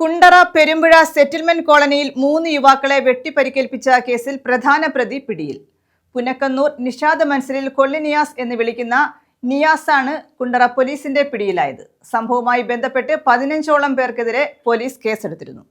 Kundara Perumpuzha settlement കോളനിയിൽ മൂന്ന് യുവാക്കളെ വെട്ടിപ്പരിക്കേൽപ്പിച്ച കേസിൽ പ്രധാന പ്രതി പിടിയിൽ. പുനക്കന്നൂർ നിഷാദ് മൻസലിൽ കൊള്ളിനിയാസ് എന്ന് വിളിക്കുന്ന നിയാസാണ് കുണ്ടറ പോലീസിന്റെ പിടിയിലായത്. സംഭവവുമായി ബന്ധപ്പെട്ട് പതിനഞ്ചോളം പേർക്കെതിരെ പോലീസ് കേസെടുത്തിരുന്നു.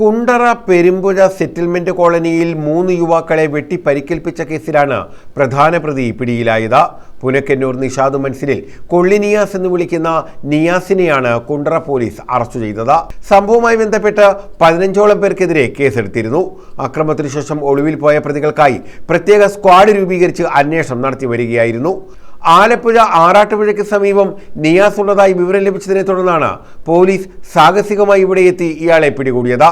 കുണ്ടറ പെരുമ്പുഴ സെറ്റിൽമെന്റ് കോളനിയിൽ മൂന്ന് യുവാക്കളെ വെട്ടി പരിക്കേൽപ്പിച്ച കേസിലാണ് പ്രധാന പ്രതി പിടിയിലായത്. പുനക്കന്നൂർ നിഷാദ് മൻസിലിൽ കൊള്ളിനിയാസ് എന്ന് വിളിക്കുന്ന നിയാസിനെയാണ് കുണ്ടറ പോലീസ് അറസ്റ്റ് ചെയ്തത്. സംഭവവുമായി ബന്ധപ്പെട്ട് പതിനഞ്ചോളം പേർക്കെതിരെ കേസെടുത്തിരുന്നു. അക്രമത്തിനു ശേഷം ഒളിവിൽ പോയ പ്രതികൾക്കായി പ്രത്യേക സ്ക്വാഡ് രൂപീകരിച്ച് അന്വേഷണം നടത്തി വരികയായിരുന്നു. ആലപ്പുഴ ആറാട്ടുപുഴയ്ക്ക് സമീപം നിയാസ് ഉള്ളതായി വിവരം ലഭിച്ചതിനെ തുടർന്നാണ് പോലീസ് സാഹസികമായി ഇവിടെ എത്തി ഇയാളെ പിടികൂടിയത്.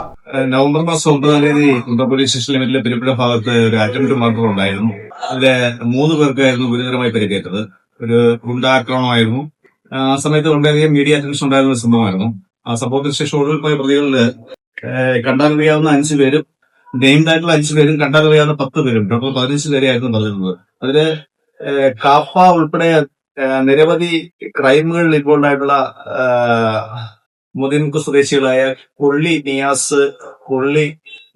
നവംബർ മാസം ഒമ്പതാം തീയതി കുണ്ട പോലീസ് സ്റ്റേഷൻ ലിമിറ്റിലെ പെരുമ്പുഴ ഭാഗത്ത് ഒരു അറ്റംപ്റ്റ് മർഡർ ഉണ്ടായിരുന്നു. അതിൽ മൂന്ന് പേർക്കായിരുന്നു ഗുരുതരമായി പരിക്കേറ്റത്. ഒരു ഗുണ്ടാക്രമണമായിരുന്നു. ആ സമയത്ത് വളരെയധികം മീഡിയ അറ്റൻഷൻ ഉണ്ടായിരുന്ന ഒരു സംഭവമായിരുന്നു. ആ സംഭവത്തിന് ശേഷം ഒടുവിൽ പോയ പ്രതികളിൽ കണ്ടാലറിയാവുന്ന അഞ്ചു പേരും നെയിംഡ് അഞ്ചു പേരും കണ്ടാലറിയാവുന്ന പത്ത് പേരും ടോട്ടൽ പതിനഞ്ച് പേരെയായിരുന്നു പറഞ്ഞിരുന്നത്. അതിൽ കാപ്പ ഉൾപ്പെടെ നിരവധി ക്രൈമുകളിൽ ഇൻവോൾവ് ആയിട്ടുള്ള മുതിൻകു സ്വദേശികളായ കൊള്ളി നിയാസ് കൊള്ളി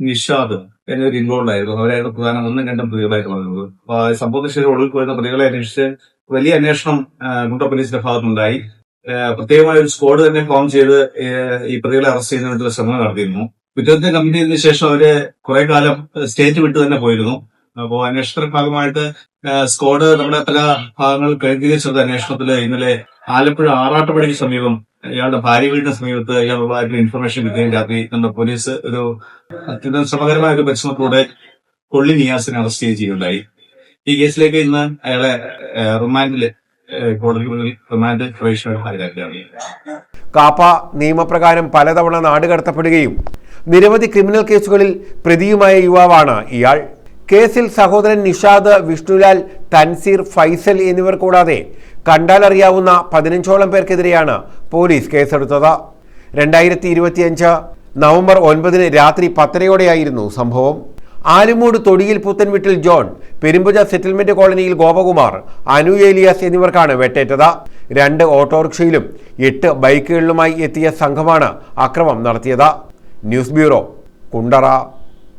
നിഷാദ് എന്നിവർ ഇൻവോൾവ് ആയിരുന്നു. അവരായിരുന്നു പ്രധാന ഒന്നും രണ്ടും പ്രതികളായിട്ട് പറഞ്ഞത് അപ്പൊ സംഭവത്തിന് ശേഷം ഒളിവിൽ പോയിരുന്ന പ്രതികളെ അന്വേഷിച്ച് വലിയ അന്വേഷണം ഗുണ്ട പോലീസിന്റെ ഭാഗത്തുനിന്നുണ്ടായി. പ്രത്യേകമായ ഒരു സ്ക്വാഡ് തന്നെ ഫോം ചെയ്ത് ഈ പ്രതികളെ അറസ്റ്റ് ചെയ്യുന്നതിനുള്ള ശ്രമം നടത്തിയിരുന്നു. കുറ്റകൃത്യം ചെയ്തതിനു ശേഷം അവർ കുറെ കാലം സ്റ്റേറ്റ് വിട്ടു തന്നെ പോയിരുന്നു. അപ്പോൾ അന്വേഷണത്തിന്റെ ഭാഗമായിട്ട് സ്ക്വാഡ് നമ്മുടെ പല ഭാഗങ്ങൾ കേന്ദ്രീകരിച്ചത് അന്വേഷണത്തിൽ ഇന്നലെ ആലപ്പുഴ ആറാട്ടുപടിക്ക് സമീപം ഇയാളുടെ ഭാര്യ വീടിന് സമീപത്ത് ഇയാളുള്ളതായിട്ടുള്ള ഇൻഫർമേഷൻ കിട്ടുകയും രാത്രി നമ്മുടെ പോലീസ് ഒരു അത്യന്തം ശ്രമകരമായ ഒരു പരിശ്രമത്തിലൂടെ കൊള്ളി നിയാസിനെ അറസ്റ്റ് ചെയ്യുകയുണ്ടായി. ഈ കേസിലേക്ക് ഇന്ന് അയാളെ റിമാൻഡിൽ കാപ്പ നിയമപ്രകാരം പലതവണ നാടുകടത്തപ്പെടുകയും നിരവധി ക്രിമിനൽ കേസുകളിൽ പ്രതിയുമായ യുവാവാണ് ഇയാൾ. കേസിൽ സഹോദരൻ നിഷാദ് വിഷ്ണുലാൽ തൻസീർ ഫൈസൽ എന്നിവർ കൂടാതെ കണ്ടാലറിയാവുന്ന പതിനഞ്ചോളം പേർക്കെതിരെയാണ് പോലീസ് കേസെടുത്തത്. രണ്ടായിരത്തി ഇരുപത്തിയഞ്ച് നവംബർ ഒൻപതിന് രാത്രി പത്തരയോടെയായിരുന്നു സംഭവം. ആലുമൂട് തൊടിയിൽ പുത്തൻവീട്ടിൽ ജോൺ പെരുമ്പുജ സെറ്റിൽമെന്റ് കോളനിയിൽ ഗോപകുമാർ അനു ഏലിയാസ് എന്നിവർക്കാണ് വെട്ടേറ്റത്. രണ്ട് ഓട്ടോറിക്ഷയിലും എട്ട് ബൈക്കുകളിലുമായി എത്തിയ സംഘമാണ് അക്രമം നടത്തിയത്. News bureau Kundara.